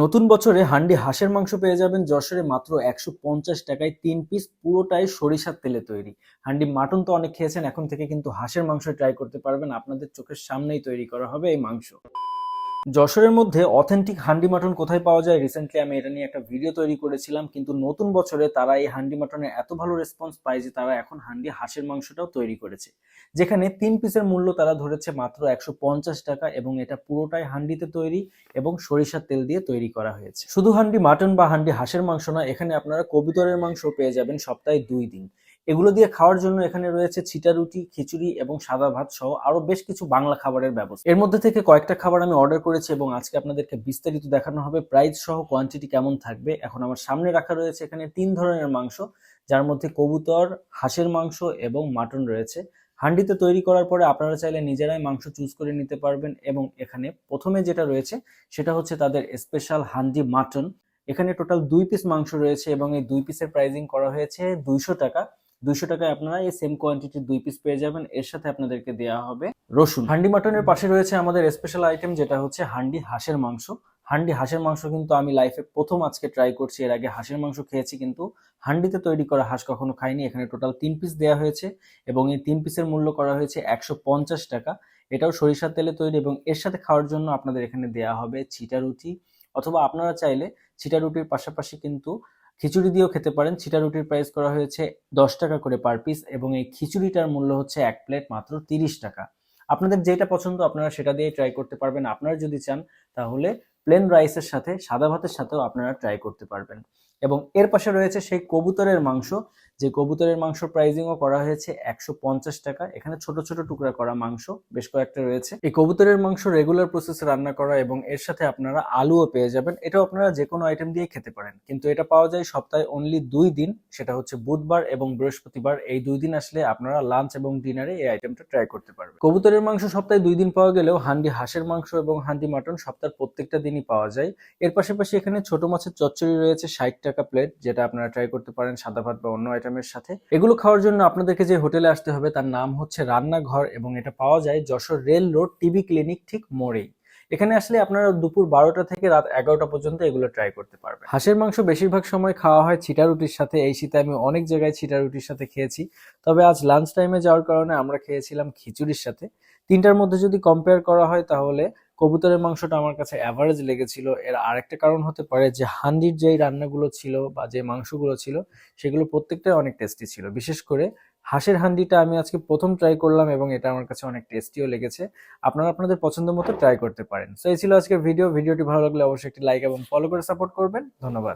নতুন বছরে হান্ডি হাঁসের মাংস পেয়ে যাবেন যশোরে মাত্র একশো পঞ্চাশ টাকায় তিন পিস পুরোটাই সরিষার তেলে তৈরি। হান্ডি মাটন তো অনেক খেয়েছেন, এখন থেকে কিন্তু হাঁসের মাংস ট্রাই করতে পারবেন। আপনাদের চোখের সামনেই তৈরি করা হবে এই মাংস। যশোরের মধ্যে অথেন্টিক হান্ডি মাটন কোথায় পাওয়া যায়? রিসেন্টলি আমি এটা নিয়ে একটা ভিডিও তৈরি করেছিলাম, কিন্তু নতুন বছরে তারা এই হান্ডি মাটনের এত ভালো রেসপন্স পায় যে তারা এখন হান্ডি হাঁসের মাংসটাও তৈরি করেছে। যেখানে তিন পিসের মূল্য তারা ধরেছে মাত্র একশো পঞ্চাশ টাকা এবং এটা পুরোটাই হান্ডিতে তৈরি এবং সরিষার তেল দিয়ে তৈরি করা হয়েছে। শুধু হান্ডি মাটন বা হান্ডি হাঁসের মাংস না, এখানে আপনারা কবিতরের মাংস পেয়ে যাবেন সপ্তাহে দুই দিন। এগুলো দিয়ে খাওয়ার জন্য এখানে রয়েছে ছিটা রুটি, খিচুড়ি এবং সাদা ভাত সহ আরও বেশ কিছু বাংলা খাবারের ব্যবস্থা। এর মধ্যে থেকে কয়েকটা খাবার আমি অর্ডার করেছি এবং আজকে আপনাদেরকে বিস্তারিত দেখানো হবে প্রাইস সহ কোয়ান্টিটি কেমন থাকবে। এখন আমার সামনে রাখা রয়েছে এখানে তিন ধরনের মাংস, যার মধ্যে কবুতর, হাঁসের মাংস এবং মাটন রয়েছে। হান্ডিতে তৈরি করার পরে আপনারা চাইলে নিজেরাই মাংস চুজ করে নিতে পারবেন এবং এখানে প্রথমে যেটা রয়েছে সেটা হচ্ছে তাদের স্পেশাল হান্ডি মাটন। এখানে টোটাল দুই পিস মাংস রয়েছে এবং এই দুই পিসের প্রাইজিং করা হয়েছে দুইশো টাকা। দুইশো টাকায় আপনারা এই সেম কোয়ান্টিটির দুই পিস পেয়ে যাবেন। এর সাথে আপনাদেরকে দেওয়া হবে রসুন। হান্ডি মাটনের পাশে রয়েছে আমাদের স্পেশাল আইটেম যেটা হচ্ছে হান্ডি হাঁসের মাংস। হান্ডি হাঁসের মাংস কিন্তু আমি লাইফে প্রথম আজকে ট্রাই করছি। এর আগে হাঁসের মাংস খেয়েছি কিন্তু হান্ডিতে তৈরি করা হাঁস কখনো খাইনি। এখানে টোটাল তিন পিস দেওয়া হয়েছে এবং এই তিন পিসের মূল্য করা হয়েছে একশো পঞ্চাশ টাকা। এটাও সরিষার তেলে তৈরি এবং এর সাথে খাওয়ার জন্য আপনাদের এখানে দেওয়া হবে ছিটা রুটি। অথবা আপনারা চাইলে ছিটা রুটির পাশাপাশি কিন্তু খিচুড়ি দিয়েও খেতে পারেন। ছিটা রুটির প্রাইস করা হয়েছে দশ টাকা করে পার পিস এবং এই খিচুড়িটার মূল্য হচ্ছে এক প্লেট মাত্র তিরিশ টাকা। আপনাদের যেটা পছন্দ আপনারা সেটা দিয়ে ট্রাই করতে পারবেন। আপনারা যদি চান তাহলে প্লেন রাইসের সাথে সাদা ভাতের সাথেও আপনারা ট্রাই করতে পারবেন। এবং এর পাশে রয়েছে সেই কবুতরের মাংস। যে কবুতরের মাংস প্রাইজিংও করা হয়েছে একশো পঞ্চাশ টাকা। এখানে ছোট ছোট টুকরা করা মাংস, বেশ কয়েকটা রয়েছে। এই কবুতরের মাংস রেগুলার প্রসেসে রান্না করা এবং এর সাথে আপনারা আলুও পেয়ে যাবেন। এটাও আপনারা যে কোনো আইটেম দিয়ে খেতে পারেন। কিন্তু এটা পাওয়া যায় সপ্তাহে অনলি দুই দিন। সেটা হচ্ছে বুধবার এবং বৃহস্পতিবার। এই দুই দিন আসলে আপনারা লাঞ্চ এবং ডিনারে এই আইটেমটা ট্রাই করতে পারবেন। কবুতরের মাংস সপ্তাহে দুই দিন পাওয়া গেলেও হান্ডি হাঁসের মাংস এবং হান্ডি মাটন সপ্তাহের প্রত্যেকটা দিনই পাওয়া যায়। এর পাশাপাশি এখানে ছোট মাছের চচ্চড়ি রয়েছে ষাট টাকা প্লেট, যেটা আপনারা ট্রাই করতে পারেন সাদা ভাত বা অন্য আইটেমের সাথে। এগুলো খাওয়ার জন্য আপনাদেরকে যে হোটেলে আসতে হবে, তার নাম হচ্ছে রান্নাঘর এবং এটা পাওয়া যায় Jessore rail road TB clinic ঠিক মোড়েই। এখানে আসলে আপনারা দুপুর বারোটা থেকে রাত এগারোটা পর্যন্ত এগুলো ট্রাই করতে পারবেন। হাঁসের মাংস বেশিরভাগ সময় খাওয়া হয় ছিটা রুটির সাথে। এই শীতে আমি অনেক জায়গায় ছিটা রুটির সাথে খেয়েছি। তবে আজ লাঞ্চ টাইমে যাওয়ার কারণে আমরা খেয়েছিলাম খিচুড়ির সাথে। তিনটার মধ্যে যদি কম্পেয়ার করা হয় তাহলে কবুতরের মাংসটা আমার কাছে অ্যাভারেজ লেগেছিল। এর আরেকটা কারণ হতে পারে যে, হান্ডির যেই রান্নাগুলো ছিল বা যে মাংসগুলো ছিল, সেগুলো প্রত্যেকটাই অনেক টেস্টি ছিল। বিশেষ করে হাঁসের হান্ডিটা আমি আজকে প্রথম ট্রাই করলাম এবং এটা আমার কাছে অনেক টেস্টিও লেগেছে। আপনারা আপনাদের পছন্দ মতো ট্রাই করতে পারেন। তো এই ছিল আজকের ভিডিও ভিডিওটি ভালো লাগলে অবশ্যই একটি লাইক এবং ফলো করে সাপোর্ট করবেন। ধন্যবাদ।